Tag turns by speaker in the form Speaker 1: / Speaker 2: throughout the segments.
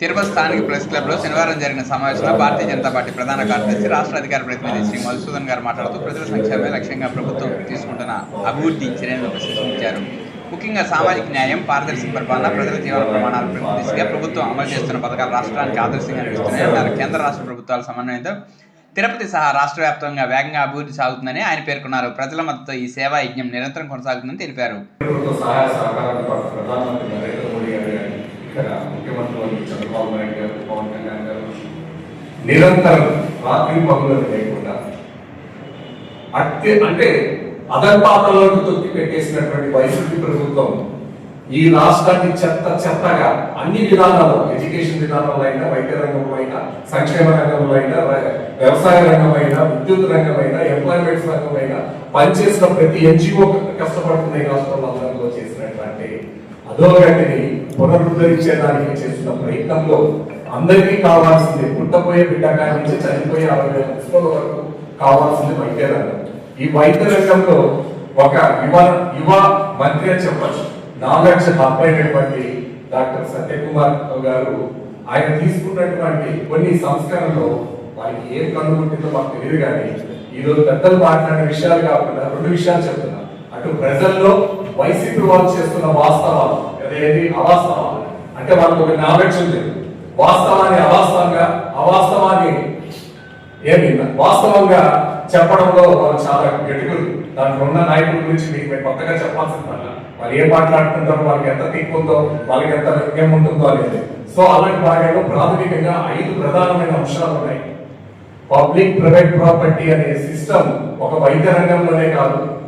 Speaker 1: తిరుపతి స్థానిక ప్రెస్ క్లబ్లో శనివారం జరిగిన సమావేశంలో భారతీయ జనతా పార్టీ ప్రధాన కార్యదర్శి రాష్ట్ర అధికార ప్రతినిధి శ్రీ మధుసూదన్ గారు మాట్లాడుతూ ప్రజల సంక్షేమమే లక్ష్యంగా ప్రభుత్వం తీసుకుంటున్న అభివృద్ధి చర్యలను ప్రశంసించారు ముఖ్యంగా సామాజిక న్యాయం పారదర్శక పరిపాలన ప్రజల జీవన ప్రమాణాలు దిశగా ప్రభుత్వం అమలు చేస్తున్న పథకాలు రాష్ట్రానికి ఆదర్శంగా నిలుస్తున్నాయన్నారు కేంద్ర రాష్ట్ర ప్రభుత్వాల సమన్వయంతో తిరుపతి సహా రాష్ట్ర వ్యాప్తంగా వేగంగా అభివృద్ధి సాగుతుందని ఆయన పేర్కొన్నారు. ప్రజల మద్దతు ఈ సేవా యజ్ఞం నిరంతరం కొనసాగుతుందని తెలిపారు.
Speaker 2: ఇక్కడ ముఖ్యమంత్రి చంద్రబాబు నాయుడు గారు పవన్ కళ్యాణ్ గారు నిరంతరం రాత్రి పగులు లేకుండా అత్య అంటే అదర్పాతలోకి తొక్కి పెట్టేసినటువంటి వైసీపీ ప్రభుత్వం ఈ రాష్ట్రాన్ని చెత్త చెత్తగా అన్ని విధానాల్లో ఎడ్యుకేషన్ విధానంలో అయినా వైద్య రంగంలో అయినా సంక్షేమ రంగంలో అయినా వ్యవసాయ రంగం అయినా విద్యుత్ రంగం అయినా ఎంప్లాయ్మెంట్స్ రంగం అయినా పనిచేసిన ప్రతి ఎన్జిఓ కష్టపడుతున్న ఈ రాష్ట్రంలో అందరిలో చేసినటువంటి అధోగతిని పునరుద్ధరించేదానికి చేస్తున్న ప్రయత్నంలో అందరికీ కావాల్సింది పుట్టపోయే బిడ్డ కాడి నుంచి చనిపోయే అరవై పుస్తకాల వరకు కావాల్సింది వైద్యరంగం ఈ వైద్య రంగంలో ఒక యువ యువ మంత్రి అని చెప్పచ్చు. నాలెడ్జ్ హబ్ అయినటువంటి డాక్టర్ సత్యకుమార్ గారు ఆయన తీసుకున్నటువంటి కొన్ని సంస్కరణలు వారికి ఏం కనుగొంటుందో మాకు తెలియదు కానీ ఈ రోజు పెద్దలు మాట్లాడిన విషయాలు కాకుండా రెండు విషయాలు చెప్తున్నా. అటు ప్రజల్లో వైసీపీ వాళ్ళు చేస్తున్న వాస్తవాలు అనేది అవాస్తవం. అంటే మనకు ఒక నాలెడ్జ్ ఉంది. వాస్తవాన్ని అవాస్తవంగా అవాస్తవాన్ని ఏమి వాస్తవంగా చెప్పడంలో వాళ్ళు చాలా గట్టిగురు దాంట్లో ఉన్న నాయకుల గురించి మీకు మేము కొత్తగా చెప్పాల్సింది పని. వాళ్ళు ఏం మాట్లాడుతుంటారో వాళ్ళకి ఎంత తీర్పు ఉందో వాళ్ళకి ఎంత విజ్ఞం ఉంటుందో అనేది. సో అలాంటి భాగంలో ప్రాథమికంగా ఐదు ప్రధానమైన అంశాలు ఉన్నాయి. పబ్లిక్ ప్రైవేట్ ప్రాపర్టీ అనే సిస్టమ్ ఒక వైద్య రంగంలోనే కాదు.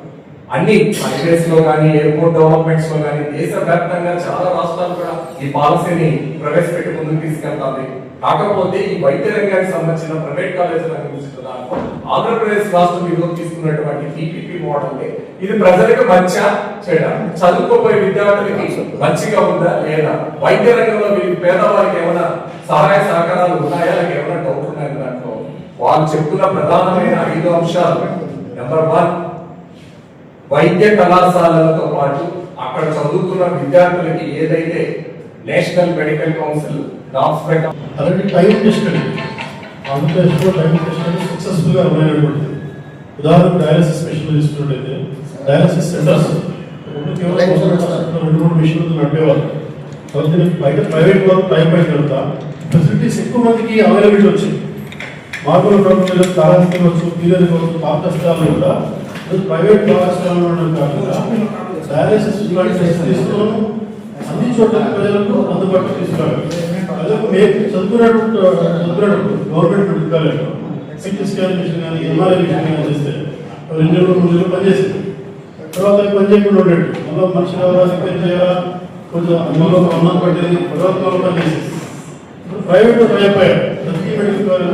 Speaker 2: అన్ని హైవేస్లో కానీ ఎయిర్పోర్ట్ డెవలప్మెంట్స్లో కానీ దేశవ్యాప్తంగా చాలా రాష్ట్రాలు కూడా ఈ పాలసీని ప్రవేశపెట్టి ముందుకు తీసుకెళ్తాయి కాకపోతే ఈ వైద్య రంగానికి సంబంధించిన ప్రైవేట్ కాలేజీలకు దాంట్లో ఆంధ్రప్రదేశ్ రాష్ట్రం ఈరోజు తీసుకున్నటువంటి టీపీపీ మోడల్ ఇది ప్రజలకు మంచిగా చేయడం చదువుకోబోయే విద్యార్థులకి మంచిగా ఉందా లేదా వైద్య రంగంలో వీరికి పేదవారికి ఏమైనా సహాయ సహకారాలు ఉన్నాయా లేక ఏమైనా డౌట్ ఉన్నాయా దాంట్లో వాళ్ళు చెప్తున్న ప్రధానమైన ఐదు అంశాలు. నెంబర్ వన్ వైద్య కళాశాలలతో పాటు అక్కడ చదువుతున్న విద్యార్థులకి ఏదైతే నేషనల్ మెడికల్ కౌన్సిల్ డాక్స్ ప్రకారం
Speaker 3: టైం ఆంధ్రప్రదేశ్లో టైం సక్సెస్ఫుల్గా ఉదాహరణకు డయాలసిస్ తీసుకున్నట్టయితే సెంటర్స్ రెండు మూడు మిషన్లు నడిపేవారు కాబట్టి బయట ప్రైవేట్ టైం ఫెసిలిటీస్ ఎక్కువ మందికి అవైలబిలిటీ వచ్చింది. మార్పుల ప్రభుత్వం కాలాస్తి కావచ్చు పీరియడ్ కావచ్చు పాత కష్టాలు కూడా ప్రైవేట్ కళాశాలలో ఉండడం కాకుండా డయాలసిస్ ఇలాంటి అన్ని చోట్ల ప్రజలకు అందుబాటులో తీసుకురావాలి. ప్రజలకు మేము చదువుకున్నటువంటి చదువుకున్నప్పుడు government medical CT scan machine కానీ ఎంఆర్ఐ మిషన్ కానీ చేస్తే రెండు రోజులు మూడు రోజులు పనిచేసింది తర్వాత అవి పని చేయకుండా ఉండేది. మళ్ళీ మనిషి కావాలా రిపేర్ చేయాలా? కొంచెం అందులో అన్నం పట్టేది. తర్వాత పనిచేసేది ప్రైవేట్ టైప్ ప్రతి మెడికల్ కాలేజ్